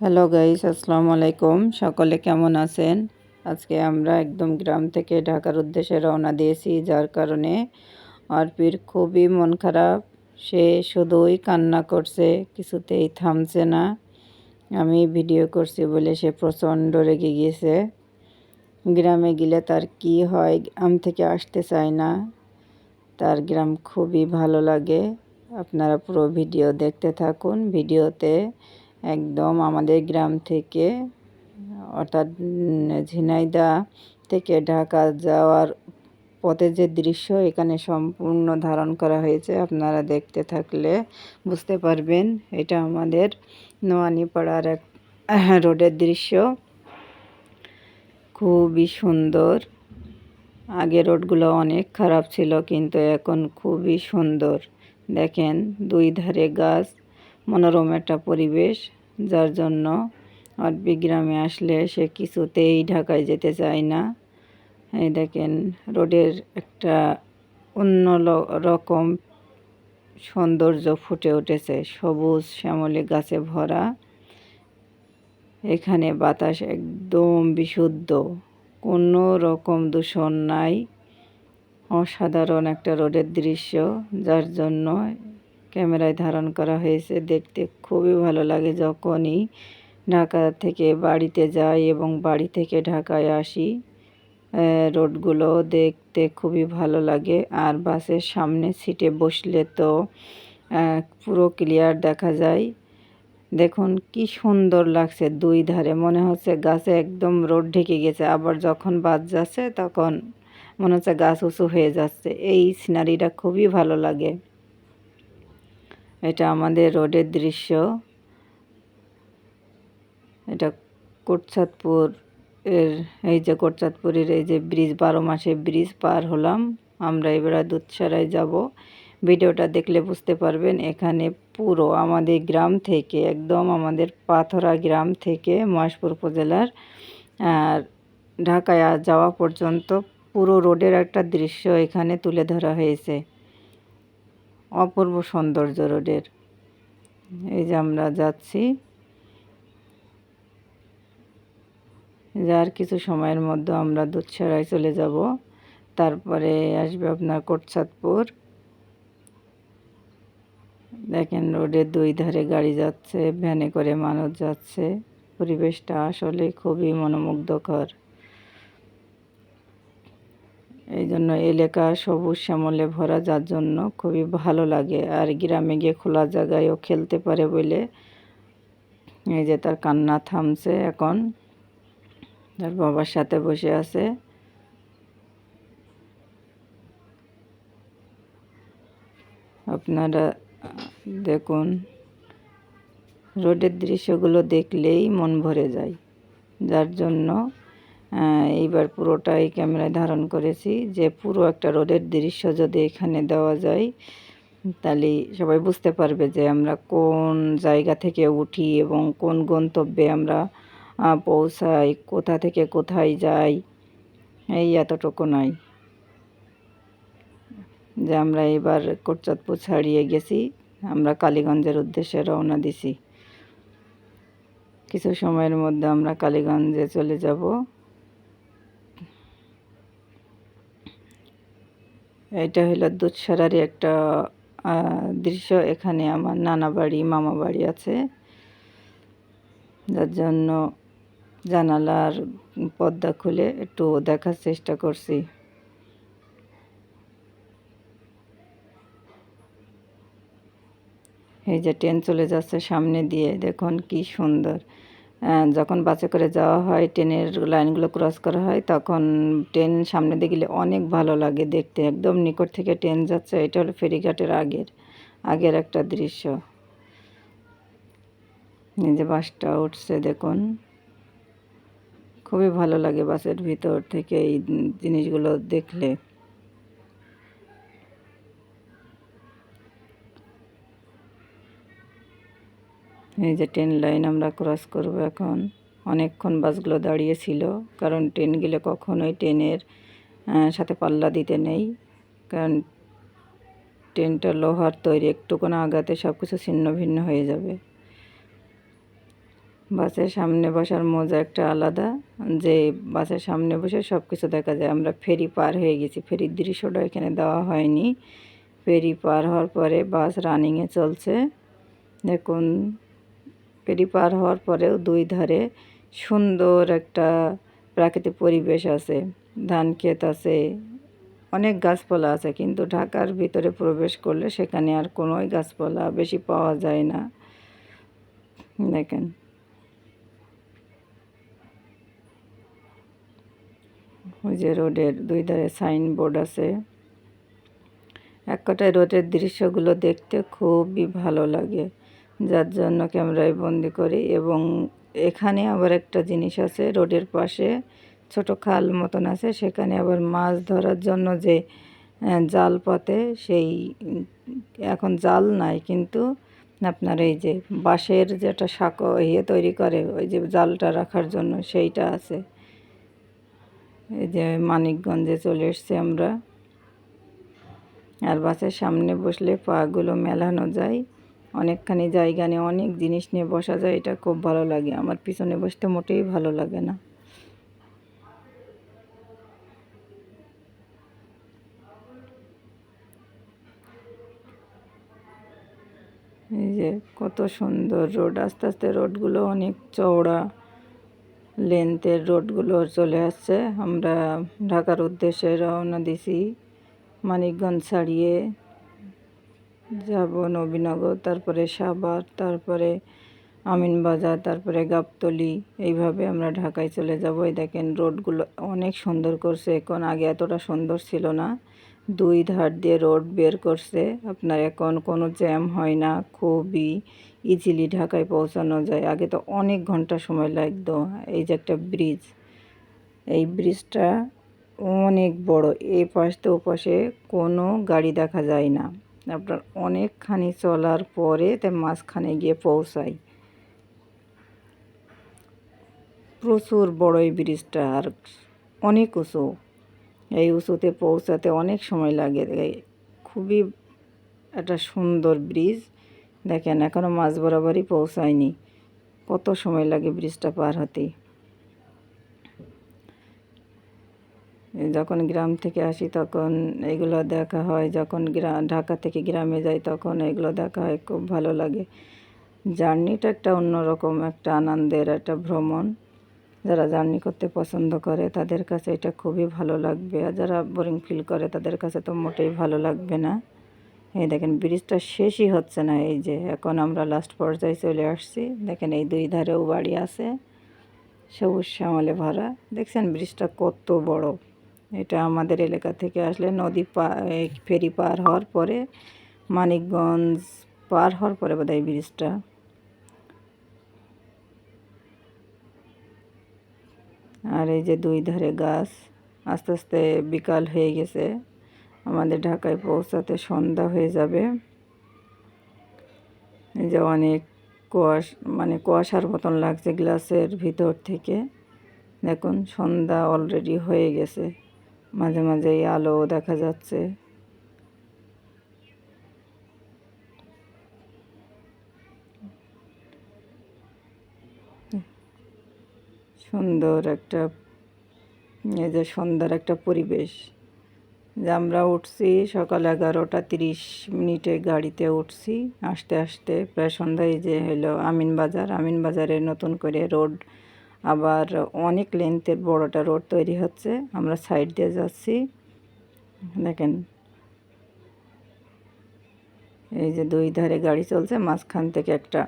Hello guys আসসালামু আলাইকুম সকলে কেমন আছেন? আজকে আমরা একদম গ্রাম থেকে ঢাকার উদ্দেশ্যে রওনা দিয়েছি, যার কারণে অর্পির খুবই মন খারাপ। সে শুধুই কান্না করছে, কিছুতেই থামছে না। আমি ভিডিও করছি বলে সে প্রচণ্ড রেগে গিয়েছে। গ্রামে গেলে তার কি হয় গ্রাম থেকে আসতে চায় না। তার গ্রাম খুবই ভালো লাগে। আপনারা পুরো ভিডিও দেখতে থাকুন। ভিডিওতে একদম আমাদের গ্রাম থেকে, অর্থাৎ ঝিনাইদা থেকে ঢাকা যাওয়ার পথে যে দৃশ্য এখানে সম্পূর্ণ ধারণ করা হয়েছে, আপনারা দেখতে থাকলে বুঝতে পারবেন। এটা আমাদের নোয়ানিপাড়ার এক রোডের দৃশ্য। খুবই সুন্দর। আগে রোডগুলো অনেক খারাপ ছিল, কিন্তু এখন খুবই সুন্দর। দেখেন, দুই ধারে গাছ, মনোরম একটা পরিবেশ। যার জন্য অরবি গ্রামে আসলে সে কিছুতেই ঢাকায় যেতে চায় না। এই দেখেন, রোডের একটা অন্য রকম সৌন্দর্য ফুটে উঠেছে। সবুজ শ্যামলি গাছে ভরা। এখানে বাতাস একদম বিশুদ্ধ। কোনো রকম দূষণ নাই। অসাধারণ একটা রোডের দৃশ্য, যার জন্য ক্যামেরায় ধারণ করা হয়েছে। দেখতে খুবই ভালো লাগে যখনই ঢাকা থেকে বাড়িতে যাই এবং বাড়ি থেকে ঢাকায় আসি। রোডগুলো দেখতে খুবই ভালো লাগে। আর বাসের সামনে সিটে বসলে তো পুরো ক্লিয়ার দেখা যায়। দেখুন কি সুন্দর লাগছে দুই ধারে। মনে হচ্ছে গাছে একদম রোড ঢেকে গেছে। আবার যখন বাস যাচ্ছে তখন মনে হচ্ছে গাছ উঁচু হয়ে যাচ্ছে। এই সিনারিটা খুবই ভালো লাগে। এটা আমাদের রোডের দৃশ্য। এটা কোটচাঁদপুর এর, এই যে কোটচাঁদপুরের এই যে ব্রিজ, বারো মাসে ব্রিজ পার হলাম। আমরা এবার দুধসারায় যাব। ভিডিওটা দেখলে বুঝতে পারবেন, এখানে পুরো আমাদের গ্রাম থেকে, একদম আমাদের পাথরা গ্রাম থেকে মহেশপুর উপজেলার, আর ঢাকায় যাওয়া পর্যন্ত পুরো রোডের একটা দৃশ্য এখানে তুলে ধরা হয়েছে। অপূর্ব সৌন্দর্য রোডের। এই যে আমরা যাচ্ছি। যার কিছু সময়ের মধ্যে আমরা দুধসারায় চলে যাব। তারপরে আসবে আপনার কোটসাদপুর। দেখেন রোডের দুই ধারে গাড়ি যাচ্ছে, ভ্যানে করে মানুষ যাচ্ছে। পরিবেশটা আসলে খুবই মনোমুগ্ধকর। এই জন্য এলাকা সবুজ শ্যামলে ভরা, যার জন্য খুবই ভালো লাগে। আর গ্রামে গিয়ে খোলা জায়গায়ও খেলতে পারে বলে এই যে তার কান্না থামছে এখন। তার বাবার সাথে বসে আছে। আপনারা দেখুন, রোডের দৃশ্যগুলো দেখলেই মন ভরে যায়। যার জন্য এইবার পুরোটাই ক্যামেরায় ধারণ করেছি যে পুরো একটা রোডের দৃশ্য যদি এখানে দেওয়া যায়, তাহলে সবাই বুঝতে পারবে যে আমরা কোন জায়গা থেকে উঠি এবং কোন গন্তব্যে আমরা পৌঁছাই, কোথা থেকে কোথায় যাই, এই এতটুকু নয় যে আমরা এবার কোটচাঁদপুর ছাড়িয়ে গেছি, আমরা কালীগঞ্জের উদ্দেশ্যে রওনা দিছি। কিছু সময়ের মধ্যে আমরা কালীগঞ্জে চলে যাব। এটা হলো দুধসারারই একটা দৃশ্য। এখানে আমার নানা বাড়ি, মামা বাড়ি আছে। যার জন্য জানালার পর্দা খুলে একটু দেখার চেষ্টা করছি। এই যে ট্রেন চলে যাচ্ছে সামনে দিয়ে, দেখুন কি সুন্দর। যখন বাসে করে যাওয়া হয়, ট্রেনের লাইনগুলো ক্রস করা হয়, তখন ট্রেন সামনে দেখলে অনেক ভালো লাগে দেখতে। একদম নিকট থেকে ট্রেন যাচ্ছে, এটা হলো ফেরিঘাটের আগের আগের একটা দৃশ্য। নিজে বাসটা উঠছে, দেখুন। খুবই ভালো লাগে বাসের ভিতর থেকে এই জিনিসগুলো দেখলে। এই যে ট্রেন লাইন আমরা ক্রস করব এখন। অনেকক্ষণ বাসগুলো দাঁড়িয়েছিল কারণ ট্রেন গেলে কখনোই ট্রেনের সাথে পাল্লা দিতে নেই। কারণ ট্রেনটা লোহার তৈরি একটুকুনা আগাতে সব কিছু ছিন্ন ভিন্ন হয়ে যাবে। বাসের সামনে বসার মজা একটা আলাদা, যে বাসের সামনে বসে সব কিছু দেখা যায়। আমরা ফেরি পার হয়ে গেছি, ফেরির দৃশ্যটা এখানে দেওয়া হয়নি। ফেরি পার হওয়ার পরে বাস রানিংয়ে চলছে। দেখুন ফেরি পার হওয়ার পরেও দুই ধারে সুন্দর একটা প্রাকৃতিক পরিবেশ আছে। ধান ক্ষেত আছে, অনেক গাছপালা আছে, কিন্তু ঢাকার ভিতরে প্রবেশ করলে সেখানে আর কোনোই গাছপালা বেশি পাওয়া যায় না। দেখেন। ওই যে রোডের দুই ধারে সাইনবোর্ড আছে। এক কথায় রোডের দৃশ্যগুলো দেখতে খুবই ভালো লাগে। যার জন্য ক্যামেরায় বন্দি করি এবং এখানে আবার একটা জিনিস আছে, রোডের পাশে ছোট খাল মতন আছে, সেখানে আবার মাছ ধরার জন্য যে জাল পাতে সেই, এখন জাল নাই কিন্তু আপনার এই যে বাঁশের যেটা শাঁকো ইয়ে তৈরি করে, ওই যে জালটা রাখার জন্য সেইটা আছে। এই যে মানিকগঞ্জে চলে এসছি আমরা। আর বাসের সামনে বসলে পাগুলো মেলানো যায়। অনেকখানি জায়গা নিয়ে, অনেক জিনিস নিয়ে বসা যায়, এটা খুব ভালো লাগে। আমার পিছনে বসতে মোটেই ভালো লাগে না। এই যে কত সুন্দর রোড, আস্তে আস্তে রোডগুলো অনেক চওড়া লেন্থের রোডগুলো চলে আসছে। আমরা ঢাকার উদ্দেশ্যে রওনা দিছি মানিকগঞ্জ ছাড়িয়ে। যাব নবীনগর, তারপরে সাভার, তারপরে আমিনবাজার, তারপরে গাবতলি। এইভাবে আমরা ঢাকায় চলে যাব। এই দেখেন রোডগুলো অনেক সুন্দর করছে। এখন আগে এতটা সুন্দর ছিল না। দুই ধার দিয়ে রোড বের করছে। আপনার এখন কোনো জ্যাম হয় না। খুবই ইজিলি ঢাকায় পৌঁছানো যায়। আগে তো অনেক ঘণ্টা সময় লাগতো। এই যে একটা ব্রিজ এই ব্রিজটা অনেক বড়। এ পাশ তো ও পাশে কোনো গাড়ি দেখা যায় না। আপনার অনেকখানি চলার পরে তাই মাঝখানে গিয়ে পৌঁছাই। প্রচুর বড় এই ব্রিজটা আর অনেক উঁচু। এই উঁচুতে পৌঁছাতে অনেক সময় লাগে। খুবই একটা সুন্দর ব্রিজ। দেখেন এখনও মাঝ বরাবরই পৌঁছায়নি। কত সময় লাগে ব্রিজটা পার হতে? যখন গ্রাম থেকে আসি তখন এগুলো দেখা হয়। যখন গ্রাম ঢাকা থেকে গ্রামে যাই তখন এগুলো দেখা হয়, খুব ভালো লাগে। জার্নিটা একটা অন্যরকম, একটা আনন্দের, একটা ভ্রমণ। যারা জার্নি করতে পছন্দ করে তাদের কাছে এটা খুবই ভালো লাগবে। আর যারা বোরিং ফিল করে তাদের কাছে তো মোটেই ভালো লাগবে না। এই দেখেন ব্রিজটা শেষই হচ্ছে না এই যে। এখন আমরা লাস্ট পর্যায়ে চলে আসছি। দেখেন এই দুই ধারেও বাড়ি আছে, সবুজ শ্যামলে ভরা। দেখছেন ব্রিজটা কত বড়। এটা আমাদের এলাকা থেকে আসলে নদী পা ফেরি পার হওয়ার পরে, মানিকগঞ্জ পার হওয়ার পরে বোধহয় ব্রিজটা। আর এই যে দুই ধারে গাছ, আস্তে আস্তে বিকাল হয়ে গেছে। আমাদের ঢাকায় পৌঁছাতে সন্ধ্যা হয়ে যাবে। এই যে অনেক কুয়াশ মানে কুয়াশার মতন লাগছে গ্লাসের ভিতর থেকে। দেখুন, সন্ধ্যা অলরেডি হয়ে গেছে। মাঝে মাঝে আলো দেখা যাচ্ছে। সুন্দর একটা, এই যে সন্ধ্যার একটা পরিবেশ। যে আমরা উঠছি সকাল এগারোটা তিরিশ মিনিটে গাড়িতে উঠছি, আসতে আসতে প্রায় সন্ধ্যায় যে হলো আমিন বাজার আমিন বাজারে নতুন করে রোড আবার অনেক লেন্থের বড়টা রোড তৈরি হচ্ছে। আমরা সাইড দিয়ে যাচ্ছি। দেখেন। এই যে দুই ধারে গাড়ি চলছে, মাঝখান থেকে একটা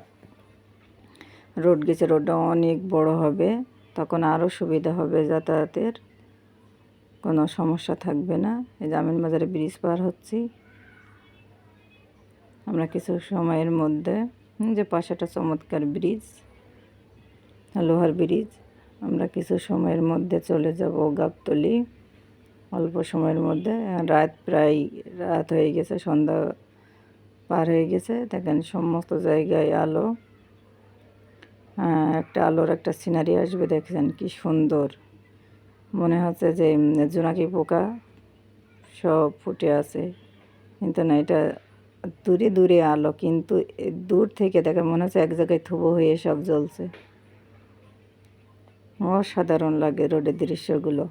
রোড গেছে। রোডটা অনেক বড় হবে। তখন আরও সুবিধা হবে যাতায়াতের। কোনো সমস্যা থাকবে না। এই জামিন বাজারে ব্রিজ পার হচ্ছি। আমরা কিছু সময়ের মধ্যে যে পাশে একটা চমৎকার ব্রিজ লোহার ব্রিজ। আমরা কিছু সময়ের মধ্যে চলে যাব গাবতলি। অল্প সময়ের মধ্যে। রাত প্রায় রাত হয়ে গেছে, সন্ধ্যা পার হয়ে গেছে। দেখেন সমস্ত জায়গায় আলো। একটা আলোর একটা সিনারি আসবে, দেখছেন কি সুন্দর। মনে হচ্ছে যে জোনাকি পোকা সব ফুটে আছে। কিন্তু না, এটা দূরে দূরে আলো, কিন্তু দূর থেকে দেখে মনে হচ্ছে এক জায়গায় থুবো হয়ে সব জ্বলছে। অসাধারণ লাগে রোডের দৃশ্যগুলো।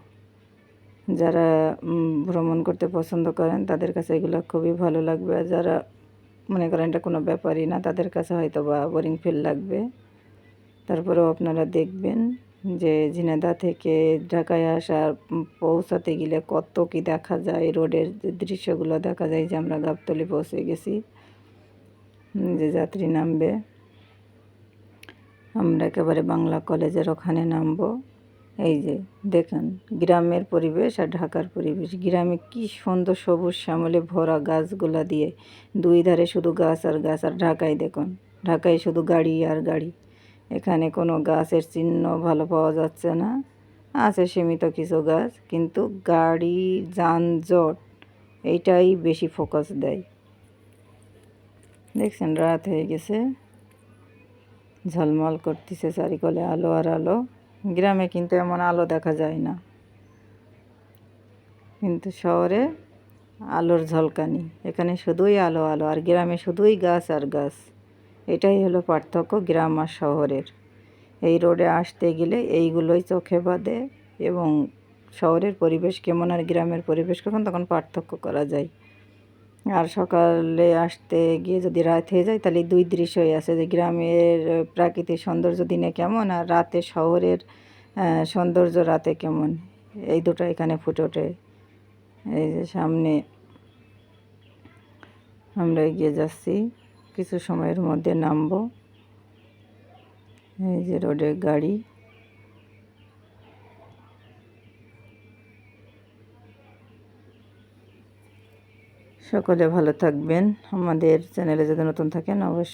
যারা ভ্রমণ করতে পছন্দ করেন, তাদের কাছে এগুলো খুবই ভালো লাগবে। আর যারা মনে করেন এটা কোনো ব্যাপারই না, তাদের কাছে হয়তো বা বোরিং ফিল লাগবে। তারপরেও আপনারা দেখবেন যে ঝিনাইদহ থেকে ঢাকায় আসা পৌঁছাতে গেলে কত কি দেখা যায়, রোডের দৃশ্যগুলো দেখা যায় যে আমরা গাবতলি পৌঁছে গেছি, যে যাত্রী নামবে। আমরা একেবারে বাংলা কলেজের ওখানে নামবো। এই যে, দেখেন, গ্রামের পরিবেশ আর ঢাকার পরিবেশ। গ্রামে কি সুন্দর সবুজ শ্যামলে ভরা গাছগুলা দিয়ে, দুই ধারে শুধু গাছ আর গাছ। আর ঢাকায় দেখুন, ঢাকায় শুধু গাড়ি আর গাড়ি। এখানে কোনো গাছের চিহ্ন ভালো পাওয়া যাচ্ছে না। আছে সীমিত কিছু গাছ, কিন্তু গাড়ি, যানজট, এইটাই বেশি ফোকাস দেয়। দেখছেন, রাত হয়ে গেছে। ঝলমল করতেছে চারিকলে আলো আর আলো। গ্রামে কিন্তু এমন আলো দেখা যায় না। কিন্তু শহরে আলোর ঝলকানি এখানে শুধুই আলো আলো, আর গ্রামে শুধুই গাছ আর গাছ। এটাই হলো পার্থক্য গ্রাম আর শহরের। এই রোডে আসতে গেলে এইগুলোই চোখে বাঁধে এবং শহরের পরিবেশ কেমন আর গ্রামের পরিবেশ কেমন তখন পার্থক্য করা যায়। আর সকালে আসতে গিয়ে যদি রাত হয়ে যায়, তাহলে দুই দৃশ্যই আছে যে গ্রামের প্রাকৃতিক সৌন্দর্য দিনে কেমন আর রাতে শহরের সৌন্দর্য রাতে কেমন? এই দুটো এখানে ফুটে ওঠে। এই যে সামনে আমরা এগিয়ে যাচ্ছি, কিছু সময়ের মধ্যে নামবো। এই যে রোডের গাড়ি। সকলে ভালো থাকবেন। আমাদের চ্যানেলে যদি নতুন থাকেন অবশ্যই